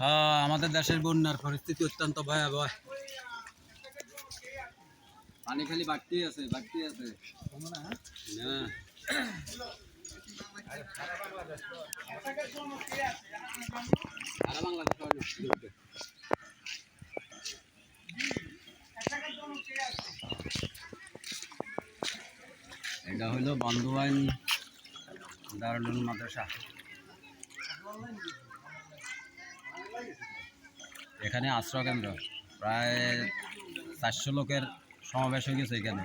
হ্যাঁ আমাদের দেশের বন্যার পরিস্থিতি অত্যন্ত ভয়াবহ। পানি খালি বাড়তেই আছে বাড়তেই আছে। এটা হলো বন্ধুবাইন দারুল মাদ্রাসা। এখানে আশ্রয় কেন্দ্র। প্রায় চারশো লোকের সমাবেশ হয়ে গেছে এখানে।